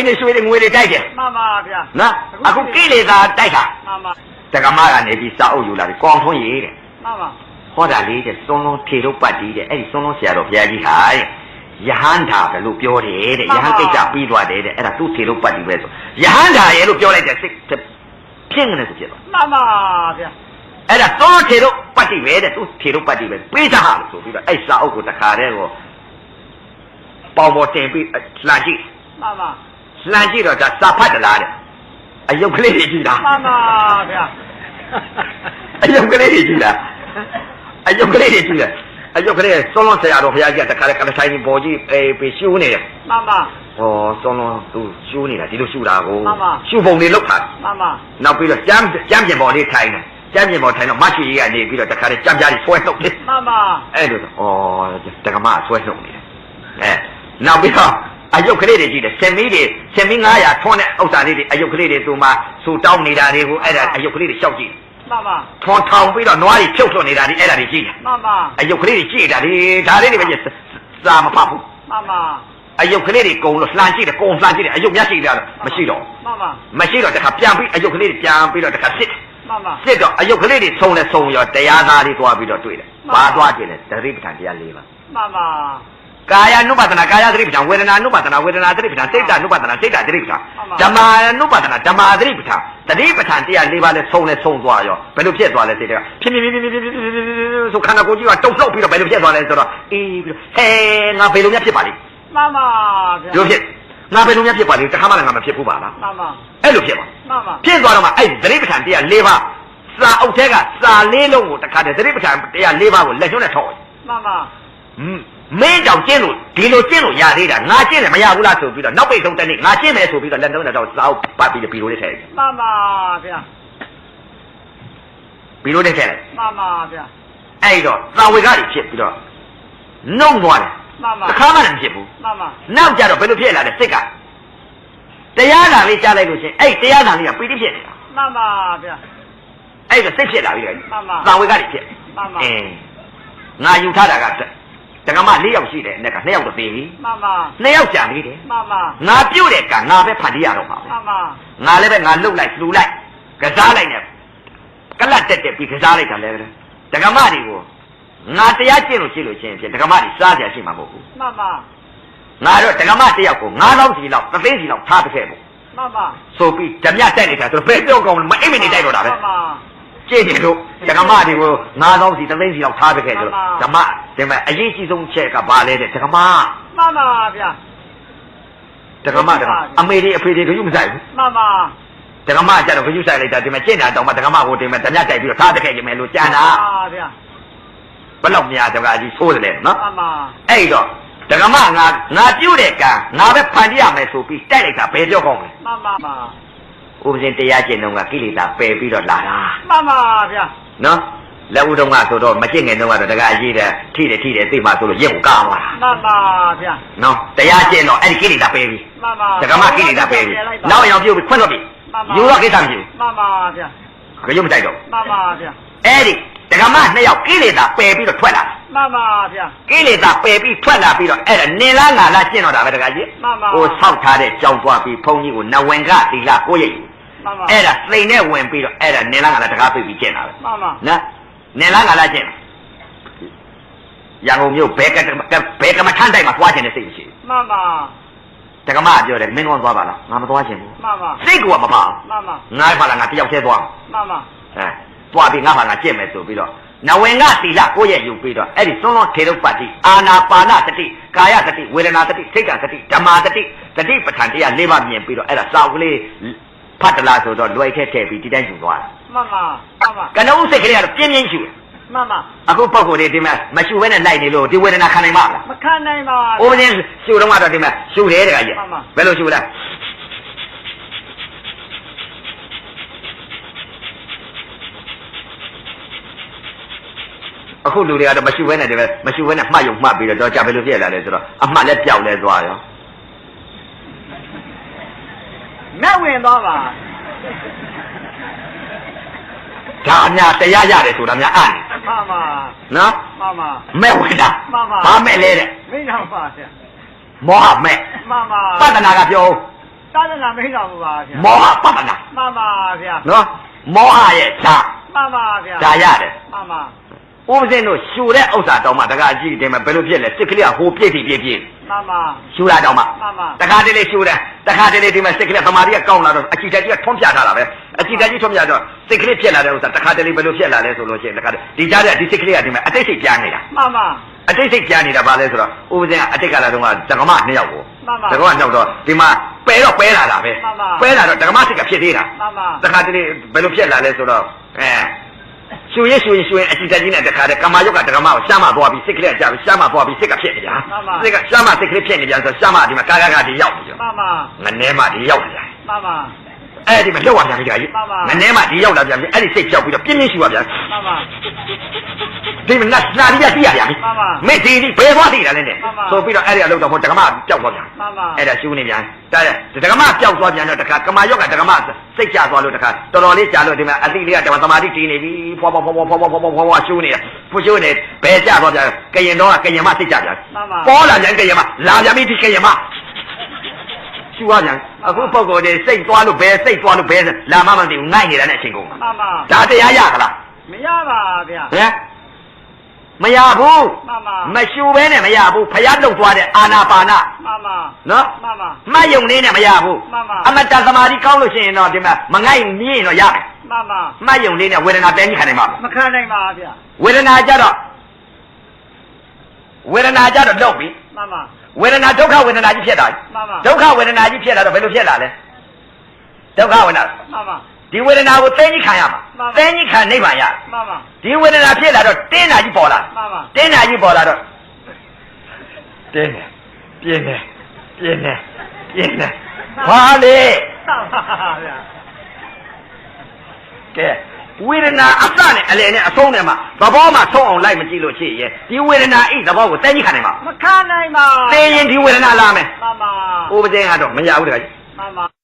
ဒီနေ့ရွှေတွေငွေတွေတိုက်တယ်မှန်ပါဗျာနော်အခုကိလေသာတိုက်တာမှန်ပါတက္ကမကနေပြီးစာအုပ်ယူလာတယ်ကောင်းထွန်းရေးတဲ့မှန်ပါဟောတာလေးတဲ့စွန်းလုံးထေတို့ပတ်တီးတဲ့အဲ့ဒီစွန်းလုံးဆရာတော်ဘုရားကြီးဟာတဲ့ယဟန္တာပဲလို့ပြောတယ်တဲ့ယဟန်ကိစ္စပြီးသွားတယ်တဲ့အဲ့ဒါသူ့ထေတို့ပတ်တီးပဲဆိုယဟန္တာရဲ့လို့ပြောလိုက်တဲ့စိတ်ဖြင်းနေဆိုဖြစ်သွားမှန်ပါဗျာအဲ့ဒါသောထေတို့ပတ်တိပဲတဲ့သူထေတို့ပတ်တိပဲပေးစားဟာလို့ဆိုပြီးတော့အဲ့စာအုပ်ကိုတခါတည်းကိုပေါင်ပေါ်တင်ပြီးလှန်ကြည့်မှန်ပါ လှန်ကြည့်တော့ဒါစာဖတ်တလားတဲ့အယုတ်ကလေးတွေကြည့်တာမှန်ပါဗျာအယုတ်ကလေးတွေကြည့်တာအယုတ်ကလေးတွေကြည့်တယ်အယုတ်ကလေးစွန်းလွန်ဆရာတော်ဘုရားကြီးကတခါတည်းကလဆိုင်ပေါ်ကြီးအေးပြီးရှူနေတယ်မှန်ပါဟောစွန်းလွန်သူရှူနေတာဒီလိုရှူတာကိုမှန်ပါရှူပုံတွေလောက်တာမှန်ပါနောက်ပြီးတော့ကြမ်းကြမ်းပြင်ပေါ်လေးထိုင်တယ်ကြမ်းပြင်ပေါ်ထိုင်တော့မချီကြီးကနေပြီးတော့တခါတည်းကြမ်းပြားကြီးဆွဲထုတ်တယ်မှန်ပါအဲ့လိုဆိုဩတက္ကမဆွဲနှုတ်နေတယ်အဲနောက်ပြီးတော့ အယုတ်ကလေးတွေကြည့်တယ်ဆင်မီးတွေဆင်မီး900ထွန်းတဲ့ဥစ္စာလေးတွေအယုတ်ကလေးတွေသူမှစူတောင်းနေတာတွေကိုအဲ့ဒါအယုတ်ကလေးတွေရှောက်ကြည့်မှန်ပါထွန်းထောင်ပြီးတော့နွားတွေဖြုတ်ထွန်းနေတာတွေအဲ့ဒါတွေကြည့်တယ်မှန်ပါအယုတ်ကလေးတွေကြည့်တာဒီဒါလေးတွေပဲကြည့်စာမဖတ်ဘူးမှန်ပါအယုတ်ကလေးတွေကုံလို့လှန်ကြည့်တယ်ကုံလှန်ကြည့်တယ်အယုတ်မျက်ရှိတယ်မရှိတော့မှန်ပါမရှိတော့တခါပြန်ပြီးအယုတ်ကလေးတွေပြန်ပြီးတော့တခါစစ်တယ်မှန်ပါစစ်တော့အယုတ်ကလေးတွေဆုံးလဲဆုံးရောတရားသားလေးသွားပြီးတော့တွေ့တယ်ဘာသွားတွေ့လဲသတိပဋ္ဌာန်တရား၄ပါးမှန်ပါ ကာယ అను ပါဒနာကာယသတိပဋ္ဌာန်ဝေဒနာ అను ပါဒနာဝေဒနာသတိပဋ္ဌာန်စိတ်တ అను ပါဒနာစိတ်တသတိပဋ္ဌာန်ဓမ္မ అను ပါဒနာဓမ္မသတိပဋ္ဌာန်သတိပဋ္ဌာန်တရား၄ပါးလဲဆုံးလဲဆုံးသွားရောဘယ်လိုဖြစ်သွားလဲစိတ်ကဖြစ်ဖြစ်ဖြစ်ဖြစ်ဖြစ်ဆိုခန္ဓာကိုယ်ကြီးကတုံ့လောက်ပြီးတော့ဘယ်လိုဖြစ်သွားလဲဆိုတော့အေးပြီးတော့ဟဲငါဘယ်လိုများဖြစ်ပါလိမ့်မှန်ပါဗျာတို့ဖြစ်ငါဘယ်လိုများဖြစ်ပါလိမ့်တခါမှလည်းငါမဖြစ်ဘူးပါလားမှန်ပါအဲ့လိုဖြစ်ပါမှန်ပါဖြစ်သွားတော့မှအဲ့သတိပဋ္ဌာန်တရား၄ပါးစာအုပ်ထဲကစာလေးလုံးကိုတခါတည်းသတိပဋ္ဌာန်တရား၄ပါးကိုလက်ညှိုးနဲ့ထောက်ရမှန်ပါอืม မင်းကြောင့်ကျင့်လို့ဒီလိုကျင့်လို့ရသေးတာငါကျင့်တယ်မရဘူးလားဆိုပြီးတော့နောက်ပိတ်ဆုံးတစ်နေ့ငါကျင့်မယ်ဆိုပြီးတော့လက်သုံးနဲ့တော့စာအုပ်ပတ်ပြီးတော့ဘီလိုလေးထည့်လိုက်မှန်ပါဗျာဘီလိုလေးထည့်လိုက်မှန်ပါဗျာအဲ့တော့သာဝေကတွေဖြစ်ပြီးတော့နှုံသွားတယ်မှန်ပါတစ်ခါမှလည်းမဖြစ်ဘူးမှန်ပါနောက်ကြတော့ဘယ်လိုဖြစ်လာလဲစိတ်ကတရားနာလေးကြားလိုက်လို့ရှင်အဲ့တရားနာလေးကပီတိဖြစ်နေတာမှန်ပါဗျာအဲ့တော့စိတ်ဖြစ်လာပြီလေမှန်ပါသာဝေကတွေဖြစ်မှန်ပါအင်းငါယူထားတာက တက္ကမ၄ယောက်ရှိတယ်အဲ့က2ယောက်တော့ပြီးပြီမှန်ပါ2ယောက်ကြာနေတယ်မှန်ပါငါပြုတ်တဲ့ကငါပဲဖန်တီးရတော့မှာပဲမှန်ပါငါလည်းပဲငါလှုပ်လိုက်လှူလိုက်ကစားလိုက်နဲ့ကလတ်တက်တက်ပြီးကစားလိုက်တာလည်းပဲဒကမတွေကိုငါတရားကျင့်လို့ရှိလို့ချင်းဖြင့်ဒကမတွေစားကြရှိမှာမဟုတ်ဘူးမှန်ပါငါတော့ဒကမတစ်ယောက်ကို9000စီလောက်သသိန်းစီလောက်ထားတစ်ခဲ့ပေါ့မှန်ပါဆိုပြီးဓမြတက်နေတာဆိုတော့ဘယ်ပြောကောင်းလဲမအိမ်မနေတိုက်တော့တာပဲမှန်ပါ ကျင့်တယ်လို့ဒကမတွေကို9000စီသသိန်းစီလောက်ထားတစ်ခဲ့ဆိုတော့ဓမ္မဒီမဲ့အရေးကြီးဆုံးချက်ကဘာလဲတဲ့ဒကမမှန်ပါဗျာဒကမဒကမအမေတွေအဖေတွေတို့ယူမဆိုင်ဘူးမှန်ပါဒကမကြတော့ခရုဆိုင်လိုက်တာဒီမဲ့ကျင့်တာတောင်မှဒကမကိုဒီမဲ့ဓမြတိုက်ပြီးတော့ထားတစ်ခဲ့ကြမယ်လို့ကြံတာမှန်ပါဗျာဘယ်လောက်များတကားကြီးဆိုးတယ်လေနော်မှန်ပါအဲ့တော့ဒကမငါငါပြုတ်တဲ့ကံငါပဲဖန်တီးရမယ်ဆိုပြီးတိုက်လိုက်တာဘယ်ပြောကောင်းလဲမှန်ပါမှန် ဥပဇင်တရားကျင့်တော့ကကိလေသာပယ်ပြီးတော့လာတာမှန်ပါဗျာနော်လက်ဦးတုံးကဆိုတော့မကျင့်ငင်တော့ကတော့တကားရေးတယ်ထိတယ်ထိတယ်သိမှဆိုလို့ရက်ကိုကားသွားတာမှန်ပါဗျာနော်တရားကျင့်တော့အဲ့ဒီကိလေသာပယ်ပြီမှန်ပါဒကမကိလေသာပယ်ပြီနောက်အောင်ပြုတ်ပြီးခွင့်တော့ပြီယူတော့ကိစ္စမရှိမှန်ပါဗျာဘူးကြုံမတိုက်တော့မှန်ပါဗျာအဲ့ဒီဒကမနှစ်ယောက်ကိလေသာပယ်ပြီးတော့ထွက်လာမှန်ပါဗျာကိလေသာပယ်ပြီးထွက်လာပြီးတော့အဲ့ဒါနင်လားငါလားကျင့်တော့တာပဲတကားကြီးမှန်ပါဟိုဆောက်ထားတဲ့ကြောင်သွားပြီးဘုန်းကြီးကိုနဝင်ကသီလကိုရိပ်မှန်ပါ အဲ့ဒါသိမ့်နဲ့ဝင်ပြီးတော့အဲ့ဒါနင်လားငါလားတကားပြပြီးကျင့်တာပဲမှန်ပါနော်နင်လားငါလားကျင့်တာရန်ကုန်မြို့ဘဲကဘဲကမထန်းတိုက်မှာသွားခြင်းတဲ့စိတ်မရှိမှန်ပါဘူးတက္ကမပြောတယ်မင်းကောင်းသွားပါလားငါမသွားခြင်းဘူးမှန်ပါစိတ်ကမပါမှန်ပါငါမှလာငါတယောက်တည်းသွားမှန်ပါအဲသွားပြီးငါမှငါကျင့်မယ်ဆိုပြီးတော့နဝင်ကသီလကိုရဲ့ယူပြီးတော့အဲ့ဒီသွန်းသွန်းထေရုပ်ပတ္တိအာနာပါနတတိကာယတတိဝေဒနာတတိစိတ်ကတတိဓမ္မာတတိတတိပဋ္ဌာန်တရား၄ပါးမြင်ပြီးတော့အဲ့ဒါစာအုပ်ကလေး ဖတ်တလားဆိုတော့လွယ်ထက်ထည့်ပြီးဒီတိုင်းယူသွားတာမှန်ပါမှန်ပါကနဦးစိတ်ကလေးကတော့ပြင်းပြင်းရှူတယ်မှန်ပါအခုပုံကိုယ်တွေဒီမှာမရှူဘဲနဲ့လိုက်နေလို့ဒီဝေဒနာခံနိုင်မှာလားမခံနိုင်ပါ။အိုးချင်းရှူတော့ကတော့ဒီမှာရှူတယ်တခါကြီးမှန်ပါဘယ်လိုရှူလဲအခုလူတွေကတော့မရှူဘဲနဲ့ဒီပဲမရှူဘဲနဲ့မှတ်ယုံမှတ်ပြီးတော့တော့ကြဘယ်လိုဖြစ်လာလဲဆိုတော့အမှတ်လည်းပြောက်လဲသွားရော မဲ့ဝင်သွားပါဒါများတရားရတယ်ဆိုတာများအံ့မှန်ပါနော်မှန်ပါမဲ့ဝင်တာမှန်ပါဘာမဲ့လဲတဲ့မင်းတော့ပါဗျာမောဟမဲ့မှန်ပါပတ္တနာကပြောသာသနာမဟိတော်ဘူးပါဗျာမောဟပတနာမှန်ပါဗျာနော်မောဟရဲ့ဓာတ်မှန်ပါဗျာဒါရတယ်မှန်ပါဥပဇင်းတို့ရှူတဲ့ဥစ္စာတောင်မှတခါကြည့်တယ်မှာဘယ်လိုဖြစ်လဲစစ်ကလေးကဟိုပြည့်ပြည့်ပြည့်ပြည့်မှန်ပါရှူတာတောင်မှမှန်ပါတခါတလေရှူတယ် တခါတလေဒီမှာစစ်ကလေးသမာဓိကကောင်းလာတော့အကြည့်တက်ကြီးကထွန်းပြထားတာပဲအကြည့်တက်ကြီးထွန်းပြတော့စိတ်ကလေးဖြစ်လာတဲ့ဥစ္စာတခါတလေဘယ်လိုဖြစ်လာလဲဆိုလို့ရှိရင်တခါတလေဒီကြားတဲ့ဒီစိတ်ကလေးကဒီမှာအတိတ်စိတ်ပြားနေတာမှန်ပါအတိတ်စိတ်ပြားနေတာဘာလဲဆိုတော့ဥပဇင်းကအတိတ်ကလာတော့ကဒကမနှစ်ယောက်ကိုမှန်ပါဒကမနှစ်ယောက်တော့ဒီမှာပဲတော့ပဲလာတာပဲမှန်ပါပဲလာတော့ဒကမစိတ်ကဖြစ်သေးတာမှန်ပါတခါတလေဘယ်လိုဖြစ်လာလဲဆိုတော့အဲ ရှူရင်ရှူရင်ရှူရင်အကြည့်တက်ကြီးနဲ့တခါတည်းကမာယုတ်ကဒကမကိုရှားမသွားပြီးစိတ်ကလေးကကြာပြီးရှားမသွားပြီးစိတ်ကဖြစ်နေကြမှန်ပါစိတ်ကရှားမစိတ်ကလေးဖြစ်နေပြန်ဆိုရှားမဒီမှာကာကာကဒီရောက်ပြီမှန်ပါငနဲမဒီရောက်လာပြန်မှန်ပါအဲ့ဒီမှာလောက်ရပြန်ပြီကြာကြီးမှန်ပါငနဲမဒီရောက်လာပြန်ပြီအဲ့ဒီစိတ်ပြောက်ပြီးတော့ပြင်းပြင်းရှူရပြန်မှန်ပါ ဒီမှာနာရီရသိရပြန်ပြီမှန်ပါမေဒီဒီဘယ်သွားသိတာလဲနဲ့မှန်ပါဆိုပြီးတော့အဲ့ဒီအလုပ်တော့ဟိုဒကမပျောက်သွားပြန်မှန်ပါအဲ့ဒါရှူနေပြန်ဒါတဲ့ဒကမပျောက်သွားပြန်တော့တခါကမာယောက်ကဒကမစိတ်ကျသွားလို့တခါတော်တော်လေးကြာလို့ဒီမှာအတိလေးကတမသမာဓိတည်နေပြီဖွာဖွာဖွာဖွာဖွာဖွာဖွာဖွာဖွာရှူနေဖူရှူနေဘယ်ကျသွားပြန်ကရင်တော့ကရင်မစိတ်ကျပြန်မှန်ပါပေါ်လာပြန်ကရင်မလာပြန်ပြီဒီကရင်မရှူရပြန်အခုပုံကိုယ်တွေစိတ်သွားလို့ဘယ်စိတ်သွားလို့ဘယ်လာမမသိဘူးငိုက်နေတာနဲ့အချိန်ကုန်မှန်ပါဒါတရားရသလားမရပါဗျာဟ မ်မရဘူးမှန်ပါမရှူဘဲနဲ့မရဘူးဖယားလုတ်သွားတဲ့အာနာပါနမှန်ပါနော်မှန်ပါမတ်ယုံလေးနဲ့မရဘူးမှန်ပါအမတသမာဓိကောင်းလို့ရှိရင်တော့ဒီမှာမငိုက်မြင့်တော့ရမယ်မှန်ပါမတ်ယုံလေးနဲ့ဝေဒနာတဲကြီးခံနိုင်မှာမခံနိုင်ပါဗျာဝေဒနာကြတော့ဝေဒနာကြတော့လောက်ပြီမှန်ပါဝေဒနာဒုက္ခဝေဒနာကြီးဖြစ်တာမှန်ပါဒုက္ခဝေဒနာကြီးဖြစ်လာတော့ဘယ်လိုဖြစ်လာလဲဒုက္ခဝေဒနာမှန်ပါဒီဝေဒနာကိုသိကြီးခံရမှာ မှန်ပါသိကြီးခံနိဗ္ဗာန်ရမှန်ပါဒီဝေဒနာဖြစ်လာတော့တင်းတာကြီးပေါ်လာမှန်ပါတင်းတာကြီးပေါ်လာတော့တင်းတယ်ပြင်းတယ်ပြင်းတယ်ပြင်းတယ်ဘာလဲမှန်ပါဗျာကဲဝေဒနာအစနဲ့အလယ်နဲ့အဆုံးနဲ့မှာသဘောမှဆုံးအောင်လိုက်မကြည့်လို့ရှိရင်ဒီဝေဒနာဤသဘောကိုသိကြီးခံနိုင်မှာမခံနိုင်ပါသိရင်ဒီဝေဒနာလာမယ်မှန်ပါဥပဒေကတော့မရဘူးတခါကြီးမှန်ပါ